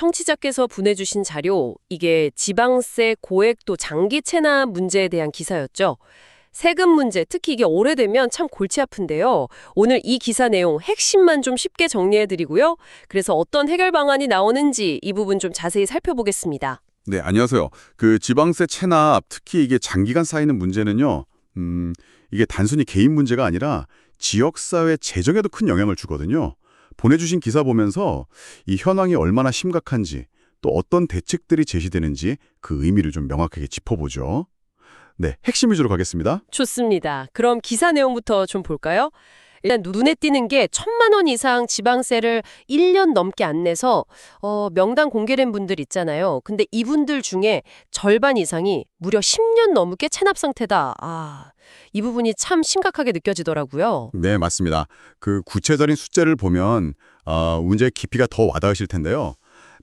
청취자께서 보내주신 자료, 이게 지방세 고액 또 장기 체납 문제에 대한 기사였죠. 세금 문제, 특히 이게 오래되면 참 골치 아픈데요. 오늘 이 기사 내용 핵심만 좀 쉽게 정리해드리고요. 그래서 어떤 해결 방안이 나오는지 이 부분 좀 자세히 살펴보겠습니다. 네, 안녕하세요. 그 지방세 체납, 특히 이게 장기간 쌓이는 문제는요. 음, 이게 단순히 개인 문제가 아니라 지역사회 재정에도 큰 영향을 주거든요. 보내주신 기사 보면서 이 현황이 얼마나 심각한지 또 어떤 대책들이 제시되는지 그 의미를 좀 명확하게 짚어보죠. 네, 핵심 위주로 가겠습니다. 좋습니다. 그럼 기사 내용부터 좀 볼까요? 일단 눈에 띄는 게 천만 원 이상 지방세를 1년 넘게 안 내서 어, 명단 공개된 분들 있잖아요. 근데 이분들 중에 절반 이상이 무려 10년 넘게 체납 상태다. 아, 이 부분이 참 심각하게 느껴지더라고요. 네, 맞습니다. 그 구체적인 숫자를 보면 어, 문제의 깊이가 더 와닿으실 텐데요.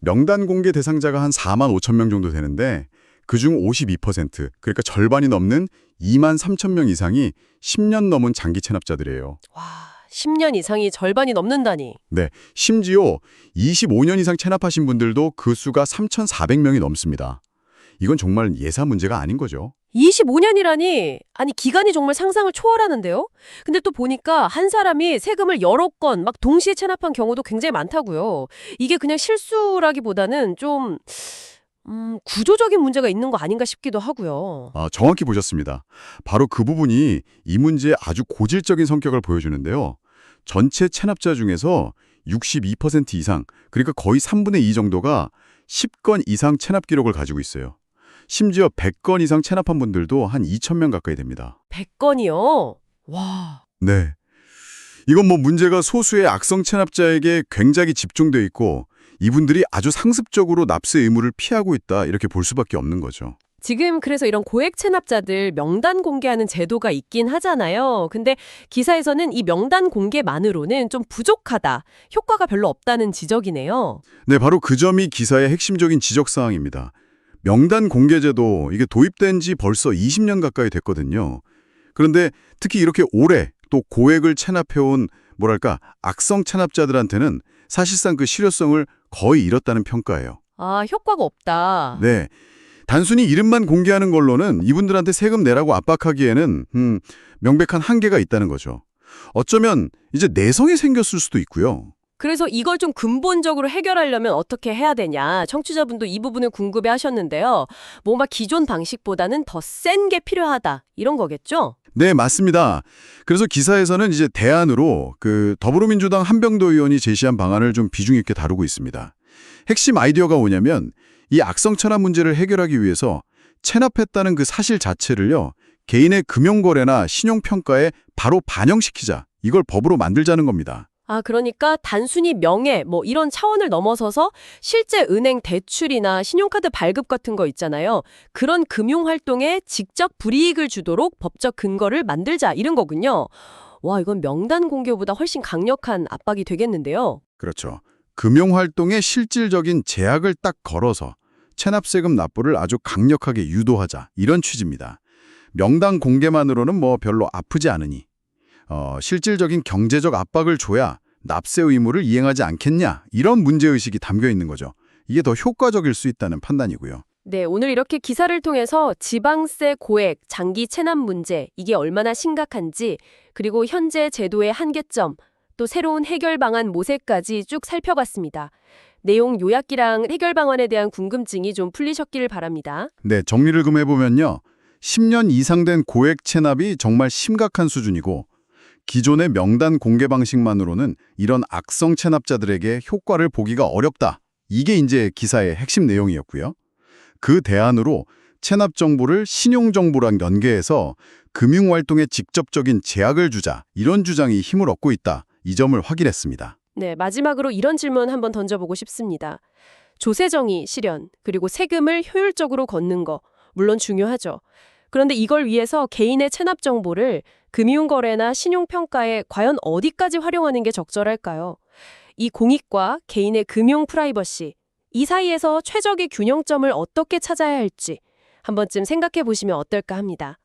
명단 공개 대상자가 한 4만 5천 명 정도 되는데 그중 52% 그러니까 절반이 넘는 2만 3천 명 이상이 10년 넘은 장기 체납자들이에요. 와, 10년 이상이 절반이 넘는다니. 네, 심지어 25년 이상 체납하신 분들도 그 수가 3,400명이 넘습니다. 이건 정말 예사 문제가 아닌 거죠. 25년이라니 아니 기간이 정말 상상을 초월하는데요. 근데 또 보니까 한 사람이 세금을 여러 건 막 동시에 체납한 경우도 굉장히 많다고요. 이게 그냥 실수라기보다는 좀 음, 구조적인 문제가 있는 거 아닌가 싶기도 하고요. 아, 정확히 보셨습니다. 바로 그 부분이 이 문제의 아주 고질적인 성격을 보여주는데요. 전체 체납자 중에서 62% 이상, 그러니까 거의 3분의 2 정도가 10건 이상 체납 기록을 가지고 있어요. 심지어 100건 이상 체납한 분들도 한 2,000명 가까이 됩니다. 100건이요? 와. 네. 이건 뭐 문제가 소수의 악성 체납자에게 굉장히 집중돼 있고 이분들이 아주 상습적으로 납세 의무를 피하고 있다 이렇게 볼 수밖에 없는 거죠. 지금 그래서 이런 고액 체납자들 명단 공개하는 제도가 있긴 하잖아요. 근데 기사에서는 이 명단 공개만으로는 좀 부족하다. 효과가 별로 없다는 지적이네요. 네, 바로 그 점이 기사의 핵심적인 지적 사항입니다. 명단 공개 제도 이게 도입된 지 벌써 20년 가까이 됐거든요. 그런데 특히 이렇게 오래 또 고액을 체납해온 뭐랄까 악성 체납자들한테는 사실상 그 실효성을 거의 잃었다는 평가예요. 아, 효과가 없다. 네. 단순히 이름만 공개하는 걸로는 이분들한테 세금 내라고 압박하기에는 음, 명백한 한계가 있다는 거죠. 어쩌면 이제 내성이 생겼을 수도 있고요. 그래서 이걸 좀 근본적으로 해결하려면 어떻게 해야 되냐. 청취자분도 이 부분을 궁금해 하셨는데요. 뭔가 기존 방식보다는 더 센 게 필요하다. 이런 거겠죠? 네, 맞습니다. 그래서 기사에서는 이제 대안으로 그 더불어민주당 한병도 의원이 제시한 방안을 좀 비중 있게 다루고 있습니다. 핵심 아이디어가 뭐냐면 이 악성 체납 문제를 해결하기 위해서 체납했다는 그 사실 자체를요. 개인의 금융거래나 신용평가에 바로 반영시키자. 이걸 법으로 만들자는 겁니다. 아, 그러니까 단순히 명예, 뭐 이런 차원을 넘어서서 실제 은행 대출이나 신용카드 발급 같은 거 있잖아요. 그런 금융 활동에 직접 불이익을 주도록 법적 근거를 만들자 이런 거군요. 와, 이건 명단 공개보다 훨씬 강력한 압박이 되겠는데요. 그렇죠. 금융 활동에 실질적인 제약을 딱 걸어서 체납세금 납부를 아주 강력하게 유도하자 이런 취지입니다. 명당 공개만으로는 뭐 별로 아프지 않으니 어, 실질적인 경제적 압박을 줘야 납세 의무를 이행하지 않겠냐 이런 문제의식이 담겨 있는 거죠. 이게 더 효과적일 수 있다는 판단이고요. 네, 오늘 이렇게 기사를 통해서 지방세 고액, 장기 체납 문제, 이게 얼마나 심각한지, 그리고 현재 제도의 한계점, 또 새로운 해결 방안 모색까지 쭉 살펴봤습니다. 내용 요약기랑 해결 방안에 대한 궁금증이 좀 풀리셨기를 바랍니다. 네, 정리를 좀 해보면요. 10년 이상 된 고액 체납이 정말 심각한 수준이고 기존의 명단 공개 방식만으로는 이런 악성 체납자들에게 효과를 보기가 어렵다. 이게 이제 기사의 핵심 내용이었고요. 그 대안으로 체납 정보를 신용 정보랑 연계해서 금융 활동에 직접적인 제약을 주자. 이런 주장이 힘을 얻고 있다. 이 점을 확인했습니다. 네, 마지막으로 이런 질문 한번 던져보고 싶습니다. 조세 정의 실현, 그리고 세금을 효율적으로 걷는 거, 물론 중요하죠. 그런데 이걸 위해서 개인의 체납 정보를 금융거래나 신용평가에 과연 어디까지 활용하는 게 적절할까요? 이 공익과 개인의 금융 프라이버시, 이 사이에서 최적의 균형점을 어떻게 찾아야 할지 한 번쯤 생각해 보시면 어떨까 합니다.